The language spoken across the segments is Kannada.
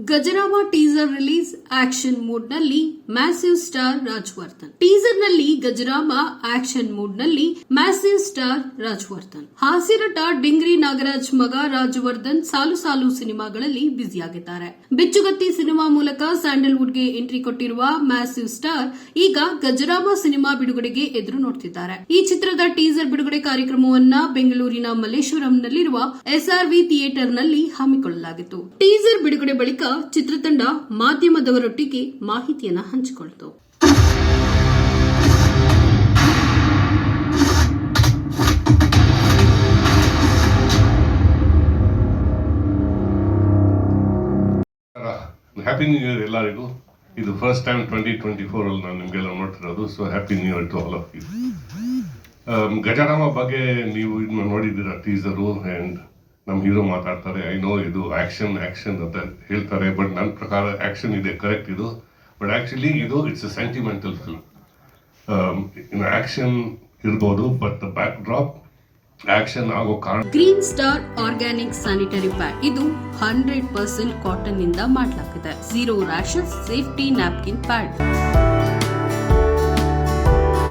ಗಜರಾಮ ಟೀಸರ್ ರಿಲೀಸ್ ಆಕ್ಷನ್ ಮೂಡ್ನಲ್ಲಿ ಮ್ಯಾಸಿವ್ ಸ್ಟಾರ್ ರಾಜವರ್ಧನ್. ಟೀಸರ್ನಲ್ಲಿ ಗಜರಾಮ ಆಕ್ಷನ್ ಮೂಡ್ನಲ್ಲಿ ಮ್ಯಾಸಿವ್ ಸ್ಟಾರ್ ರಾಜವರ್ಧನ್. ಹಾಸ್ಯನಟ ಡಿಂಗ್ರಿ ನಾಗರಾಜ್ ಮಗ ರಾಜವರ್ಧನ್ ಸಾಲು ಸಾಲು ಸಿನಿಮಾಗಳಲ್ಲಿ ಬ್ಯುಸಿಯಾಗಿದ್ದಾರೆ. ಬಿಚ್ಚುಗತ್ತಿ ಸಿನಿಮಾ ಮೂಲಕ ಸ್ಯಾಂಡಲ್ವುಡ್ಗೆ ಎಂಟ್ರಿ ಕೊಟ್ಟಿರುವ ಮ್ಯಾಸಿವ್ ಸ್ಟಾರ್ ಈಗ ಗಜರಾಮ ಸಿನಿಮಾ ಬಿಡುಗಡೆಗೆ ಎದುರು ನೋಡ್ತಿದ್ದಾರೆ. ಈ ಚಿತ್ರದ ಟೀಸರ್ ಬಿಡುಗಡೆ ಕಾರ್ಯಕ್ರಮವನ್ನ ಬೆಂಗಳೂರಿನ ಮಲ್ಲೇಶ್ವರಂನಲ್ಲಿರುವ ಎಸ್ಆರ್ವಿ ಥಿಯೇಟರ್ನಲ್ಲಿ ಹಮ್ಮಿಕೊಳ್ಳಲಾಗಿತ್ತು. ಟೀಸರ್ ಬಿಡುಗಡೆ ಬಳಿಕ ಚಿತ್ರತಂಡ ಮಾಧ್ಯಮದವರೊಟ್ಟಿಗೆ ಮಾಹಿತಿಯನ್ನು ಹಂಚಿಕೊಳ್ತು. ಹ್ಯಾಪಿ ನ್ಯೂ ಇಯರ್ ಎಲ್ಲರಿಗೂ. ಇದು first time twenty twenty four ಅಲ್ಲಿ ನಾನು ನಿಮಗೆಲ್ಲ ನೋಡ್ತಿರೋದು. So happy new year to all of you Gajarama ಬಗ್ಗೆ ನೀವು ಇದನ್ನ ನೋಡಿದ್ದೀರಾ ಟೀಸರು ಆ್ಯಂಡ್ ನಮ್ಮ ಹೀರೋ ಮಾತಾಡ್ತಾರೆ, ಐ ನೋ ಇದು ಆ್ಯಕ್ಷನ್ ಆ್ಯಕ್ಷನ್ ಅಂತ ಹೇಳ್ತಾರೆ. ಬಟ್ ನನ್ನ ಪ್ರಕಾರ ಆ್ಯಕ್ಷನ್ ಇದೆ, ಕರೆಕ್ಟ್ ಇದು. ಬಟ್ ಆ್ಯಕ್ಚುಲಿ ಇದು ಇಟ್ಸ್ ಅ ಸೆಂಟಿಮೆಂಟಲ್ ಫಿಲ್ಮ್ ಇನ್ನು ಆ್ಯಕ್ಷನ್ ಇರ್ಬೋದು, ಬಟ್ ಬ್ಯಾಕ್ ಡ್ರಾಪ್ ಆಕ್ಷನ್ ಆಗೋ ಕಾರಣ green star organic sanitary pad ಇದು ಹಂಡ್ರೆಡ್ ಪರ್ಸೆಂಟ್ ಕಾಟನ್ನಿಂದ ಮಾಡಲಾಗಿದೆ zero rashes safety napkin pad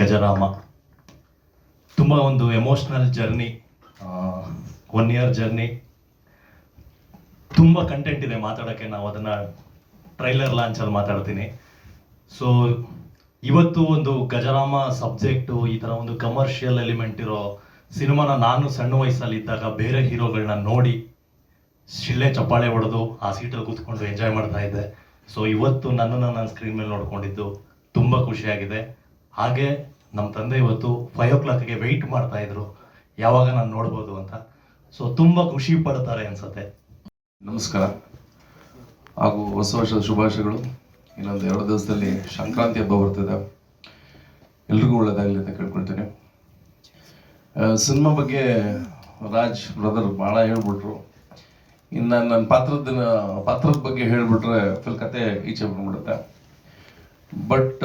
Gajarama. ತುಂಬ ಒಂದು emotional journey one year journey ತುಂಬ ಕಂಟೆಂಟ್ ಇದೆ ಮಾತಾಡೋಕ್ಕೆ. ನಾವು ಅದನ್ನು ಟ್ರೈಲರ್ ಲಾಂಚಲ್ಲಿ ಮಾತಾಡ್ತೀನಿ. ಸೊ ಇವತ್ತು ಒಂದು ಗಜರಾಮ ಸಬ್ಜೆಕ್ಟು ಈ ಥರ ಒಂದು ಕಮರ್ಷಿಯಲ್ ಎಲಿಮೆಂಟ್ ಇರೋ ಸಿನಿಮಾನ ನಾನು ಸಣ್ಣ ವಯಸ್ಸಲ್ಲಿ ಇದ್ದಾಗ ಬೇರೆ ಹೀರೋಗಳನ್ನ ನೋಡಿ ಶಿಳ್ಳೆ ಚಪ್ಪಾಳೆ ಹೊಡೆದು ಆ ಸೀಟಲ್ಲಿ ಕೂತ್ಕೊಂಡು ಎಂಜಾಯ್ ಮಾಡ್ತಾ ಇದ್ದೆ. ಸೊ ಇವತ್ತು ನನ್ನನ್ನು ನಾನು ಸ್ಕ್ರೀನ್ ಮೇಲೆ ನೋಡ್ಕೊಂಡಿದ್ದು ತುಂಬ ಖುಷಿಯಾಗಿದೆ. ಹಾಗೆ ನಮ್ಮ ತಂದೆ ಇವತ್ತು ಫೈವ್ ಓ ಕ್ಲಾಕ್ಗೆ ವೆಯ್ಟ್ ಮಾಡ್ತಾ ಇದ್ರು. ಯಾವಾಗ ನಾನು ನೋಡ್ಬೋದು ಅಂತ. ಸೊ ತುಂಬ ಖುಷಿ ಪಡ್ತಾರೆ ಅನ್ಸತ್ತೆ. ನಮಸ್ಕಾರ. ಹಾಗೂ ಹೊಸ ವರ್ಷದ ಶುಭಾಶಯಗಳು. ಇನ್ನೊಂದು ಎರಡು ದಿವಸದಲ್ಲಿ ಸಂಕ್ರಾಂತಿ ಹಬ್ಬ ಬರ್ತದೆ. ಎಲ್ರಿಗೂ ಒಳ್ಳೇದಾಗಲಿ ಅಂತ ಕೇಳ್ಕೊಳ್ತೇನೆ. ಸಿನಿಮಾ ಬಗ್ಗೆ ರಾಜ್ ಬ್ರದರ್ ಭಾಳ ಹೇಳ್ಬಿಟ್ರು. ಇನ್ನು ನನ್ನ ಪಾತ್ರದ ಪಾತ್ರದ ಬಗ್ಗೆ ಹೇಳಿಬಿಟ್ರೆ ಫುಲ್ ಕತೆ ಈಚೆ ಬಂದ್ಬಿಡುತ್ತೆ. ಬಟ್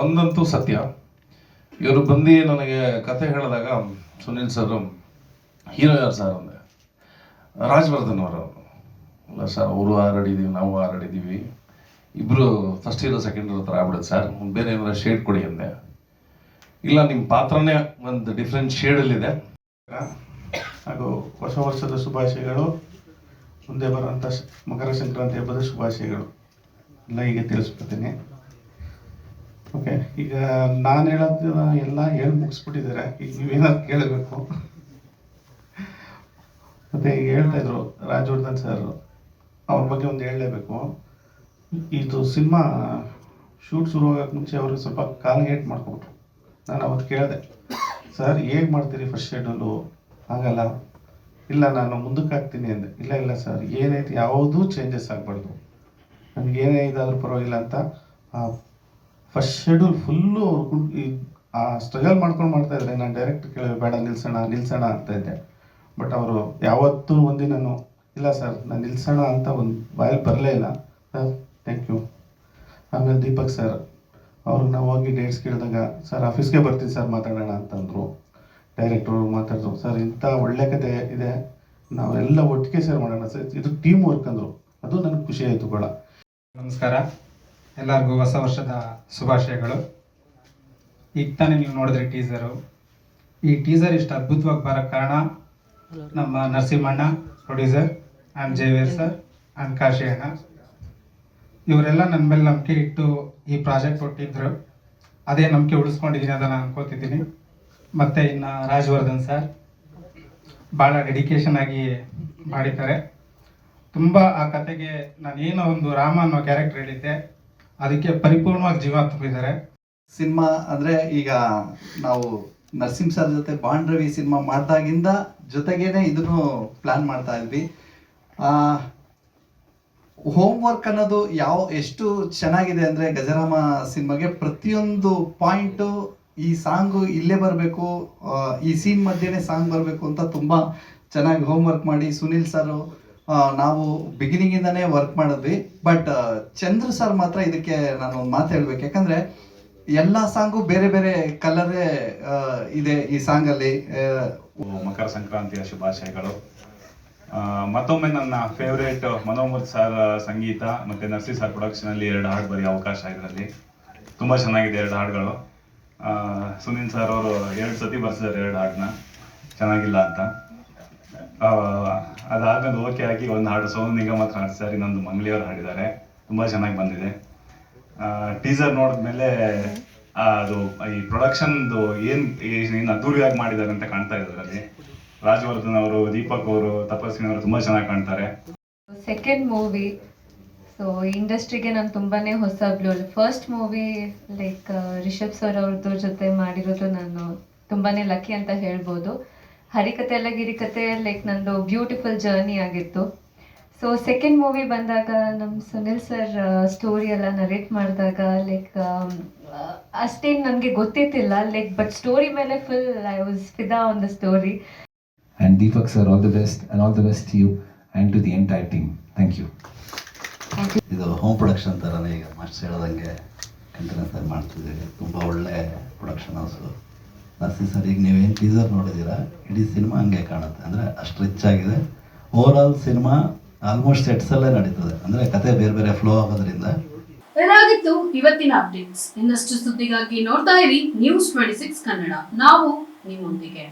ಒಂದಂತೂ ಸತ್ಯ. ಇವರು ಬಂದು ನನಗೆ ಕತೆ ಹೇಳಿದಾಗ ಸುನಿಲ್ ಸರ್ ಹೀರೋ ಯಾರು ಸರ್ ಅಂದೆ ರಾಜವರ್ಧನ್ ಅವರು. ಅಲ್ಲ ಸರ್, ಅವರು ಆರಾಡಿದ್ದೀವಿ ನಾವು ಹಾರಾಡಿದ್ದೀವಿ ಇಬ್ಬರು ಫಸ್ಟ್ ಹೀರೋ ಸೆಕೆಂಡ್ ಹೀರೋ ಥರ ಆಗ್ಬಿಡುತ್ತೆ ಸರ್. ಬೇರೆ ಏನಾರ ಶೇಡ್ ಕೊಡಿ ಅಂದೆ. ಇಲ್ಲ ನಿಮ್ಮ ಪಾತ್ರನೇ ಒಂದು ಡಿಫ್ರೆಂಟ್ ಶೇಡಲ್ಲಿದೆ ಹಾಗೂ ಹೊಸ ವರ್ಷದ ಶುಭಾಶಯಗಳು. ಮುಂದೆ ಬರುವಂಥ ಮಕರ ಸಂಕ್ರಾಂತಿ ಹಬ್ಬದ ಶುಭಾಶಯಗಳು. ಎಲ್ಲ ಈಗ ತಿಳಿಸ್ಕೊತೀನಿ ಓಕೆ ಈಗ ನಾನು ಹೇಳೋದನ್ನ ಎಲ್ಲ ಹೇಳಿ ಮುಗಿಸ್ಬಿಟ್ಟಿದ್ದಾರೆ. ಈಗ ನೀವೇನಾದ್ರು ಕೇಳಬೇಕು. ಮತ್ತು ಈಗ ಹೇಳ್ತಾ ಇದ್ರು ರಾಜವರ್ಧನ್ ಸರ್ ಅವ್ರ ಬಗ್ಗೆ ಒಂದು ಹೇಳಲೇಬೇಕು. ಇದು ಸಿನಿಮಾ ಶೂಟ್ ಶುರು ಆಗೋಕ್ಕೆ ಮುಂಚೆ ಅವ್ರಿಗೆ ಸ್ವಲ್ಪ ಕಾಲ್ಗೇಟ್ ಮಾಡ್ಕೊಬಿಟ್ರು ನಾನು ಅವತ್ತು ಕೇಳಿದೆ. ಸರ್, ಹೇಗೆ ಮಾಡ್ತೀರಿ ಫಸ್ಟ್ ಶೆಡ್ಯೂಲು ಆಗಲ್ಲ ಇಲ್ಲ, ನಾನು ಮುಂದಕ್ಕೆ ಹಾಕ್ತೀನಿ ಅಂದೆ. ಇಲ್ಲ ಇಲ್ಲ, ಸರ್. ಏನೈತೆ ಯಾವುದೂ ಚೇಂಜಸ್ ಆಗಬಾರ್ದು. ನನಗೆ ಏನೇ ಇದಾದ್ರೂ ಪರವಾಗಿಲ್ಲ ಅಂತ ಫಸ್ಟ್ ಶೆಡ್ಯೂಲ್ ಫುಲ್ಲು ಆ ಸ್ಟ್ರಗಲ್ ಮಾಡ್ಕೊಂಡು ಮಾಡ್ತಾ ಇದ್ದಾರೆ ನಾನು ಡೈರೆಕ್ಟ್ ಕೇಳಿ ಬೇಡ, ನಿಲ್ಸೋಣ ನಿಲ್ಸೋಣ ಅಂತ ಇದ್ದೆ. ಬಟ್ ಅವರು ಯಾವತ್ತೂ ಒಂದಿನೂ ಇಲ್ಲ ಸರ್ ನಾನು ನಿಲ್ಸೋಣ ಅಂತ ಒಂದು ಬಾಯಲ್ಲಿ ಬರಲೇ ಇಲ್ಲ. ಸರ್ ಥ್ಯಾಂಕ್ ಯು ಆಮೇಲೆ ದೀಪಕ್ ಸರ್ ಅವ್ರಿಗೆ ನಾವು ಹೋಗಿ ಡೇಟ್ಸ್ ಕೇಳಿದಾಗ ಸರ್ ಆಫೀಸ್ಗೆ ಬರ್ತೀನಿ ಸರ್ ಮಾತಾಡೋಣ ಅಂತಂದರು ಡೈರೆಕ್ಟ್ರು ಮಾತಾಡಿದ್ರು. ಸರ್ ಇಂಥ ಒಳ್ಳೆ ಕತೆ ಇದೆ. ನಾವೆಲ್ಲ ಒಟ್ಟಿಗೆ ಸೇರ್ ಮಾಡೋಣ ಸರ್ ಇದು ಟೀಮ್ ವರ್ಕ್ ಅಂದರು. ಅದು ನನಗೆ ಖುಷಿ ಆಯಿತು ನಮಸ್ಕಾರ. ಎಲ್ಲರಿಗೂ ಹೊಸ ವರ್ಷದ ಶುಭಾಶಯಗಳು. ಈಗ ತಾನೇ ನೀವು ನೋಡಿದ್ರಿ ಟೀಸರು ಈ ಟೀಸರ್ ಇಷ್ಟು ಅದ್ಭುತವಾಗಿ ಬರೋ ಕಾರಣ ನಮ್ಮ ನರಸಿಂಹಣ್ಣ ಪ್ರೊಡ್ಯೂಸರ್ ಆ್ಯಂಡ್ ಜೇವೇರ್ ಸರ್ ಆ್ಯಂಡ್ ಕಾಶಿ ಅಣ್ಣ ಇವರೆಲ್ಲ ನನ್ನ ಮೇಲೆ ನಂಬಿಕೆ ಇಟ್ಟು ಈ ಪ್ರಾಜೆಕ್ಟ್ ಕೊಟ್ಟಿದ್ದರು ಅದೇ ನಂಬಿಕೆ ಉಳಿಸ್ಕೊಂಡಿದ್ದೀನಿ ಅದನ್ನು ಅನ್ಕೋತಿದ್ದೀನಿ. ಮತ್ತು ಇನ್ನು ರಾಜವರ್ಧನ್ ಸರ್ ಭಾಳ ಡೆಡಿಕೇಶನ್ ಆಗಿ ಮಾಡಿದ್ದಾರೆ. ತುಂಬ ಆ ಕತೆಗೆ ನಾನು ಏನೋ ಒಂದು ರಾಮ ಅನ್ನೋ ಕ್ಯಾರೆಕ್ಟರ್ ಹೇಳಿದ್ದೆ. ಅದಕ್ಕೆ ಪರಿಪೂರ್ಣವಾಗಿ ಜೀವ ತುಂಬಿದ್ದಾರೆ ಸಿನಿಮಾ ಅಂದರೆ ಈಗ ನಾವು ನರಸಿಂಹ ಸರ್ ಜೊತೆ ಬಾಂಡ್ ರವಿ ಸಿನಿಮಾ ಮಾಡಿದಾಗಿಂದ ಜೊತೆಗೇನೆ ಇದನ್ನು ಪ್ಲಾನ್ ಮಾಡ್ತಾ ಇದ್ವಿ. ಹೋಮ್ ವರ್ಕ್ ಅನ್ನೋದು ಯಾವ, ಎಷ್ಟು ಚೆನ್ನಾಗಿದೆ ಅಂದ್ರೆ ಗಜರಾಮ ಸಿನಿಮಾಗೆ ಪ್ರತಿಯೊಂದು ಪಾಯಿಂಟು ಈ ಸಾಂಗು ಇಲ್ಲೇ ಬರಬೇಕು ಈ ಸೀನ್ ಮಧ್ಯೆನೇ ಸಾಂಗ್ ಬರಬೇಕು ಅಂತ ತುಂಬಾ ಚೆನ್ನಾಗಿ ಹೋಮ್ ವರ್ಕ್ ಮಾಡಿ ಸುನಿಲ್ ಸರ್ ನಾವು ಬಿಗಿನಿಂಗ್ ಇಂದಾನೇ ವರ್ಕ್ ಮಾಡಿದ್ವಿ ಬಟ್ ಚಂದ್ರ ಸರ್ ಮಾತ್ರ ಇದಕ್ಕೆ ನಾನು ಒಂದು ಮಾತು ಹೇಳ್ಬೇಕು. ಯಾಕಂದ್ರೆ ಎಲ್ಲ ಸಾಂಗು ಬೇರೆ ಬೇರೆ ಕಲರೇ ಇದೆ ಈ ಸಾಂಗಲ್ಲಿ ಮಕರ ಸಂಕ್ರಾಂತಿಯ ಶುಭಾಶಯಗಳು. ಮತ್ತೊಮ್ಮೆ ನನ್ನ ಫೇವ್ರೇಟ್ ಮನೋಮೂರ್ತಿ ಸರ್ ಸಂಗೀತ ಮತ್ತೆ ನರ್ಸಿ ಸರ್ ಪ್ರೊಡಕ್ಷನ್ ಅಲ್ಲಿ ಎರಡು ಹಾಡು ಬರೆಯೋ ಅವಕಾಶ ಇದರಲ್ಲಿ ತುಂಬಾ ಚೆನ್ನಾಗಿದೆ ಎರಡು ಹಾಡುಗಳು. ಸುನಿಲ್ ಸರ್ ಅವರು ಎರಡು ಸತಿ ಬರ್ಸಿದ್ದಾರೆ ಎರಡು ಹಾಡನ್ನ ಚೆನ್ನಾಗಿಲ್ಲ ಅಂತ. ಅದಾದ್ಮೇಲೆ ಓಕೆ ಆಗಿ ಒಂದು ಹಾಡು ಸೋನು ನಿಗಮ್ ಹತ್ರ ಹಾಡಿಸಿದ್ದಾರೆ ಇನ್ನೊಂದು ಮಂಗಳಿಯವ್ರು ಹಾಡಿದ್ದಾರೆ. ತುಂಬಾ ಚೆನ್ನಾಗಿ ಬಂದಿದೆ. ಟೀಸರ್ ನೋಡಿದ್ಮೇಲೆ ಅದು ಈ ಪ್ರೊಡಕ್ಷನ್ದು ಏನು ಏನು ಅದ್ದೂರಿಯಾಗಿ ಮಾಡಿದ್ದಾರೆ ಅಂತ ಕಾಣ್ತಾ ಇದೆ ಅದರಲ್ಲಿ. ರಾಜವರ್ಧನ್ ಅವರು, ದೀಪಕ್ ಅವರು, ತಪಸ್ವಿನಿ ಅವರು ತುಂಬಾ ಚೆನ್ನಾಗಿ ಕಾಣ್ತಾರೆ. ಸೆಕೆಂಡ್ ಮೂವಿ ಸೊ ಇಂಡಸ್ಟ್ರಿಗೆ ನಾನು ತುಂಬಾನೇ ಹೊಸಬ್ಳು first movie like Rishab sir ಅವ್ರದ್ದು ಜೊತೆ ಮಾಡಿರೋದು ನಾನು ತುಂಬಾನೇ ಲಕ್ಕಿ ಅಂತ ಹೇಳ್ಬೋದು. ಹರಿಕತೆ ಎಲ್ಲ ಗಿರಿಕತೆ ಲೈಕ್ ನಂದು ಬ್ಯೂಟಿಫುಲ್ ಜರ್ನಿ ಆಗಿತ್ತು. ಸೊ ಸೆಕೆಂಡ್ ಮೂವಿ ಬಂದಾಗ ನಮ್ಮ ಸುನಿಲ್ ಸರ್ ಸ್ಟೋರಿ ಎಲ್ಲ ನರೇಟ್ ಮಾಡಿದಾಗ ಲೈಕ್ ಅಷ್ಟೇನು ನನಗೆ ಗೊತ್ತಿತ್ತಿಲ್ಲ ಲೈಕ್ ಬಟ್ ಸ್ಟೋರಿ ಮೇಲೆ full I was Fida on the story and Deepak sir all the best and all the best to you and to the entire team. You you. ಇದು ಹೋಮ್ ಪ್ರೊಡಕ್ಷನ್ ಥರನೇ ಈಗ ಮಾಸ್ಟರ್ ಹೇಳ್ದಂಗೆ ಕಂಟಿನ್ಯೂಸ್ ಆಗಿ ಮಾಡ್ತಿದ್ದೀವಿ ತುಂಬ ಒಳ್ಳೆ ಪ್ರೊಡಕ್ಷನ್ ಹೌಸು ನರ್ಸಿ ಸರ್, ಈಗ ನೀವೇನು ಟೀಸರ್ ನೋಡಿದ್ದೀರಾ ಇಡೀ ಸಿನಿಮಾ ಹಂಗೆ ಕಾಣುತ್ತೆ. ಅಂದರೆ ಅಷ್ಟು ರಿಚ್ ಆಗಿದೆ. ಓವರ್ ಆಲ್ ಸಿನಿಮಾ ಆಲ್ಮೋಸ್ಟ್ ಸೆಟ್ಸಲ್ಲೇ ನಡೀತದೆ. ಅಂದರೆ ಕತೆ ಬೇರೆ ಬೇರೆ ಫ್ಲೋ ಆಗೋದ್ರಿಂದ. ಇದಾಗಿತ್ತು ಇವತ್ತಿನ ಅಪ್ಡೇಟ್ಸ್ ಇನ್ನಷ್ಟು ಸುದ್ದಿಗಾಗಿ ನೋಡ್ತಾ ಇರಿ ನ್ಯೂಸ್ ಟ್ವೆಂಟಿ ಸಿಕ್ಸ್ ಕನ್ನಡ. ನಾವು ನಿಮ್ಮೊಂದಿಗೆ.